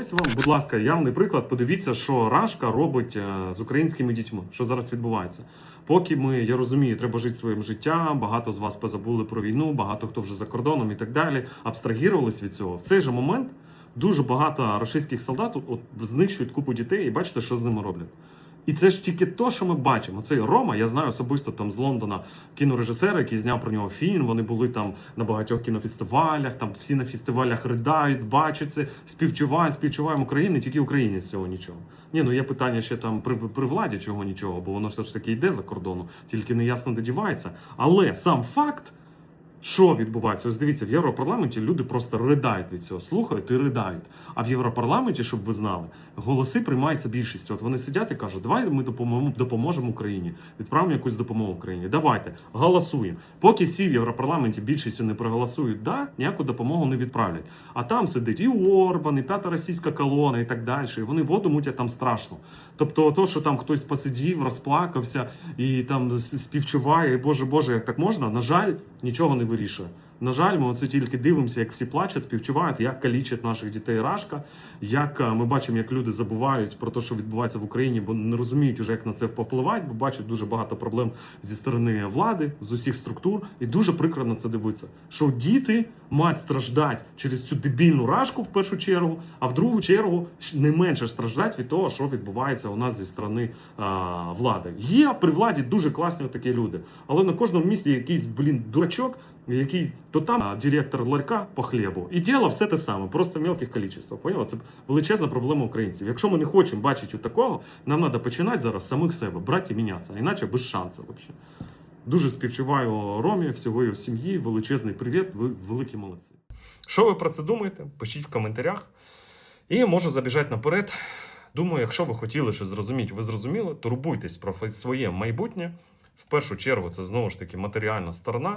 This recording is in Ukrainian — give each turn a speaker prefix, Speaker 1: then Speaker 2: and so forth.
Speaker 1: Ось вам, будь ласка, явний приклад. Подивіться, що Рашка робить е, з українськими дітьми, що зараз відбувається. Поки ми, я розумію, треба жити своїм життям. Багато з вас позабули про війну, багато хто вже за кордоном і так далі. Абстрагірувались від цього. В цей же момент дуже багато російських солдат от, знищують купу дітей, і бачите, що з ними роблять. І це ж тільки то, що ми бачимо. Цей Рома, я знаю особисто там з Лондона кінорежисера, який зняв про нього фільм. Вони були там на багатьох кінофестивалях. Там всі на фестивалях придають, бачать це, співчувають, співчуваємо Україні, тільки Україні з цього нічого. Ні, ну є питання ще там при, при владі чого нічого, бо воно все ж таки йде за кордону, тільки не ясно де дівається. Але сам факт. Що відбувається? Ось дивіться, в Європарламенті люди просто ридають від цього, слухають і ридають. А в Європарламенті, щоб ви знали, голоси приймаються більшістю. От вони сидять і кажуть, давай ми допоможемо, Україні, відправимо якусь допомогу Україні. Давайте голосуємо. Поки всі в Європарламенті більшістю не проголосують, да, ніяку допомогу не відправлять. А там сидить і Орбан, і п'ята російська колона, і так далі. І вони воду мутять там страшно. Тобто, то, що там хтось посидів, розплакався і там співчуває, і Боже Боже, як так можна, на жаль, нічого не вирішує. На жаль, ми оце тільки дивимося, як всі плачуть, співчувають, як калічать наших дітей Рашка, як е, ми бачимо, як люди забувають про те, що відбувається в Україні, бо не розуміють уже, як на це впливати, бо бачать дуже багато проблем зі сторони влади, з усіх структур, і дуже прикро на це дивитися. Що діти мають страждати через цю дебільну рашку в першу чергу, а в другу чергу не менше страждати від того, що відбувається у нас зі сторони а, влади. Є при владі дуже класні такі люди, але на кожному місці якийсь блін дурачок, який то там директор ларька по хлібу. І діло все те саме, просто в мелких кількостях. Це величезна проблема українців. Якщо ми не хочемо бачити такого, нам треба починати зараз самих себе, брати і мінятися, а іначе без шансу взагалі. Дуже співчуваю Ромі, всього його сім'ї. Величезний привіт, ви великі молодці. Що ви про це думаєте? Пишіть в коментарях. І можу забіжати наперед. Думаю, якщо ви хотіли щось зрозуміти, ви зрозуміли, турбуйтесь про своє майбутнє. В першу чергу, це знову ж таки матеріальна сторона.